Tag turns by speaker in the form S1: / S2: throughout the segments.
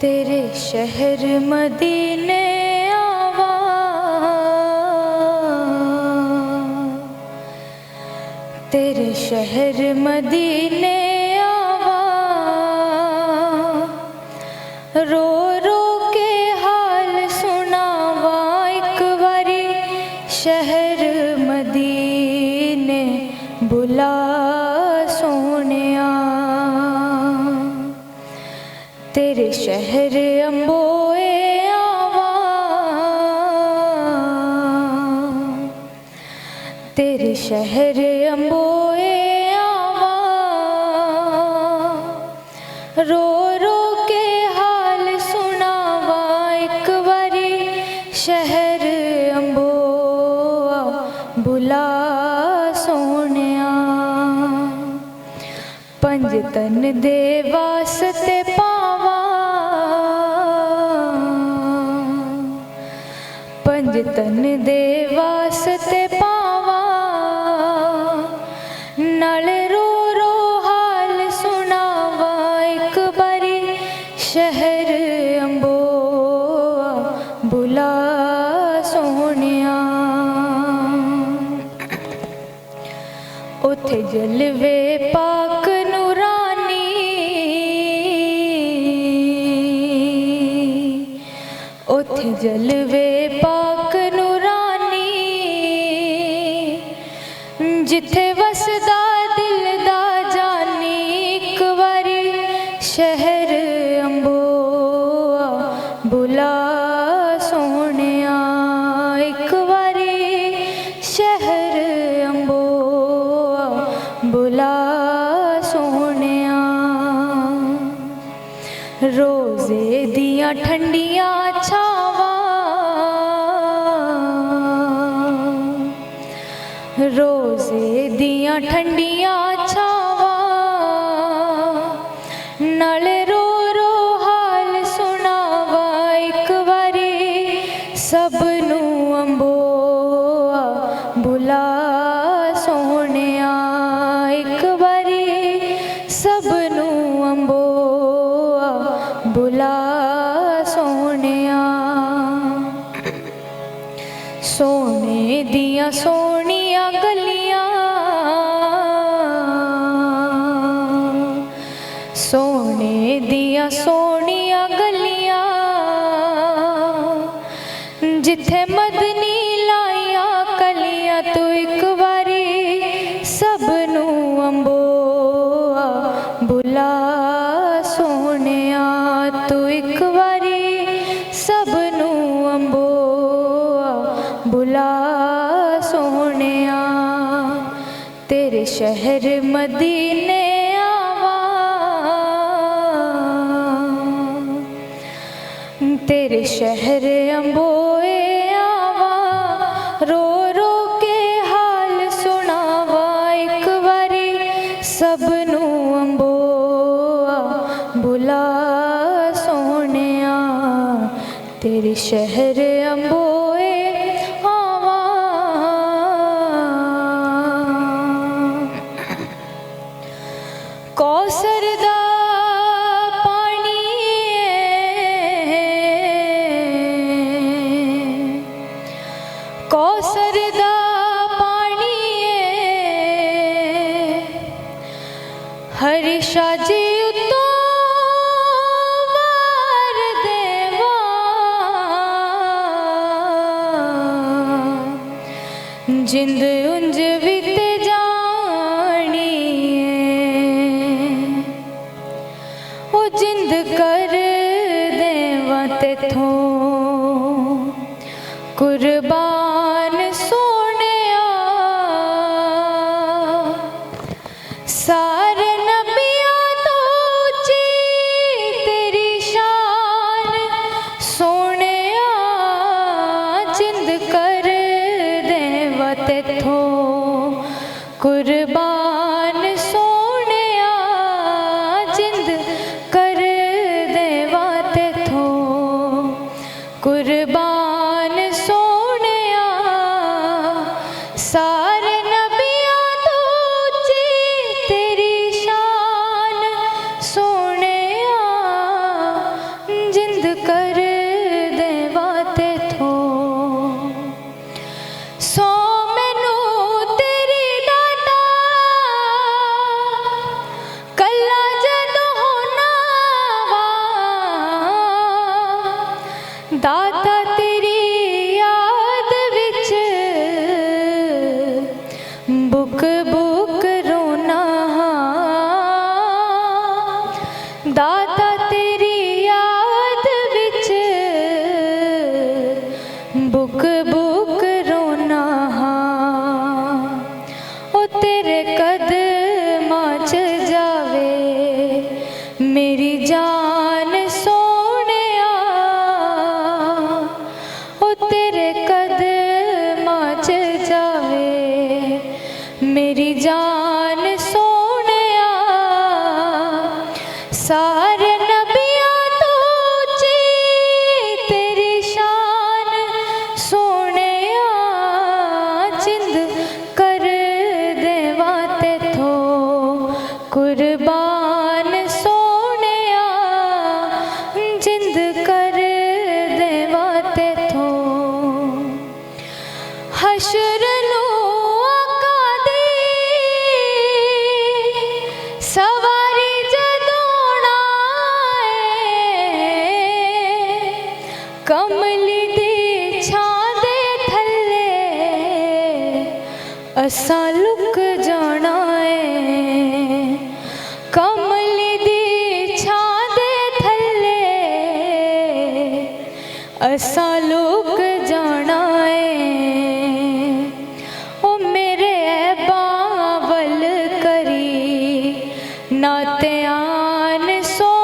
S1: ਤੇਰੇ ਸ਼ਹਿਰ ਮਦੀਨੇ ਆਵਾ। ਤੇਰੇ ਸ਼ਹਿਰ ਮਦੀਨੇ ਤੇਰੇ ਸ਼ਹਿਰ ਅੰਬੋਏ ਆਵਾਂ। ਰੋ ਰੋ ਕੇ ਹਾਲ ਸੁਣਾਵਾ ਇੱਕ ਵਾਰੀ। ਸ਼ਹਿਰ ਅੰਬੋਆ, ਬੁਲਾ ਸੋਹਣਿਆ। ਪੰਜ ਤਨ ਦੇ ਵਾਸਤੇ ਪਾਵਾ। ਪੰਜ ਤਨ ਦੇ ਵਾਸਤੇ ਜਲਵੇ ਪਾਕ ਨੂਰਾਨੀ। ਉਥੇ ਜਲਵੇ ਪਾਕ ਨੂਰਾਨੀ। ਜਿੱਥੇ ਵਸਦਾ ਦਿਲ ਦਾ ਜਾਨੀ, ਇੱਕ ਵਾਰੀ ਸ਼ਹਿਰ ਅੰਬੋਆ ਬੁਲਾ ਸੋਹਣਿਆ। ਠੰਡੀਆਂ ਛਾਵਾਂ। ਰੋਜ਼ੇ ਦੀਆਂ ਠੰਡੀਆਂ ਛਾਵਾਂ ਸੋਨੇ ਦੀਆਂ ਸੋਹਣੀਆਂ ਗਲੀਆਂ, ਜਿੱਥੇ ਮਦਨੀ ਲਾਈਆਂ ਕਲੀਆਂ ਤੂੰ ਇੱਕ ਵਾਰੀ ਸਭ ਨੂੰ ਅੰਬੋਆ, ਬੁਲਾ ਸੋਹਣਿਆ ਤੂੰ ਇੱਕ ਵਾਰੀ ਸਭ ਨੂੰ ਅੰਬੋਆ, ਬੁਲਾ ਸੋਹਣਿਆ, ਤੇਰੇ ਸ਼ਹਿਰ ਮਦੀ ਹਰੀ ਸ਼ਾਜੀ ਉਤੋਂ ਵਾਰ ਦੇਵਾ ਜਿੰਦ ਉਂਝ ਵਿਤ ਜਾਣੀ ਏ ਉਹ ਜਿੰਦ ਕਰ ਦੇਵਾਂ ਤੇਥੋਂ ਕੁਰਬਾਨ ਹਸ਼ਰ ਨੂੰ ਆਕਾ ਦੀ। ਸਵਾਰੀ ਜਦੋਂ ਆਏ ਕਮਲੀ ਦੀ ਛਾਂ ਦੇ ਥੱਲੇ ਅਸਾਂ ਨਾ ਧਿਆਨ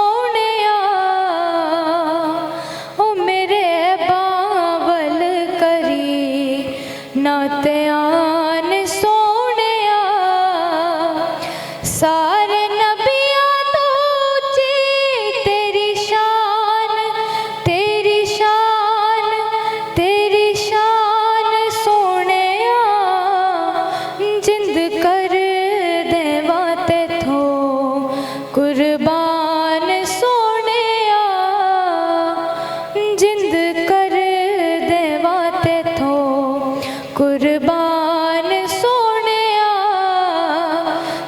S1: ਕੁਰਬਾਨ ਸੋਹਣਿਆ,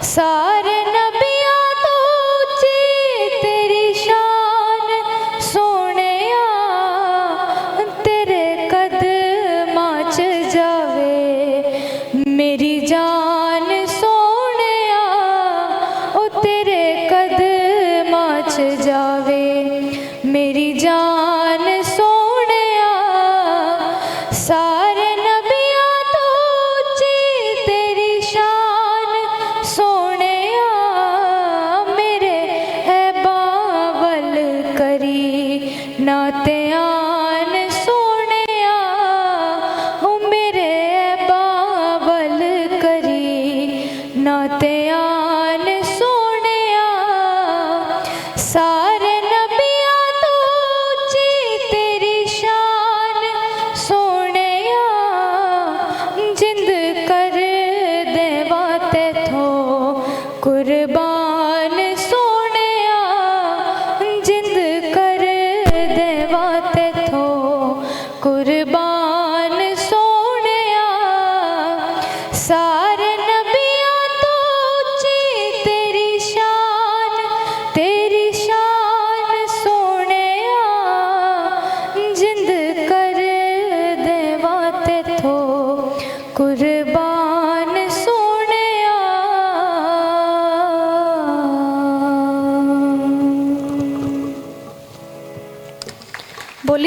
S1: ਸਾਰੇ ਨਬੀਆਂ ਤੋਂ ਉੱਚੀ ਤੇਰੀ ਸ਼ਾਨ ਸੋਹਣਿਆ, ਤੇਰੇ ਕਦਮਾਂ 'ਚ ਜਾਵੇ ਮੇਰੀ ਜਾਨ। ਕਰੀ ਨਾ ਧਿਆਨ ਸੋਹਣਿਆ ਉਹ ਮੇਰੇ ਹੈ ਬਾਵਲ ਕਰੀ। ਨਾ ਧਿਆਨ ਸੋਹਣਿਆ ਸਾਰੇ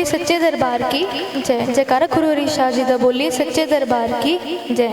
S1: ਬੋਲੀ ਸੱਚੇ ਦਰਬਾਰ ਕੀ ਜੈ ਜੈਕਾਰਾ ਗੁਰੂ ਹਰੀ ਸ਼ਾਹ ਜੀ ਦਾ ਬੋਲੀ ਸੱਚੇ ਦਰਬਾਰ ਕੀ ਜੈ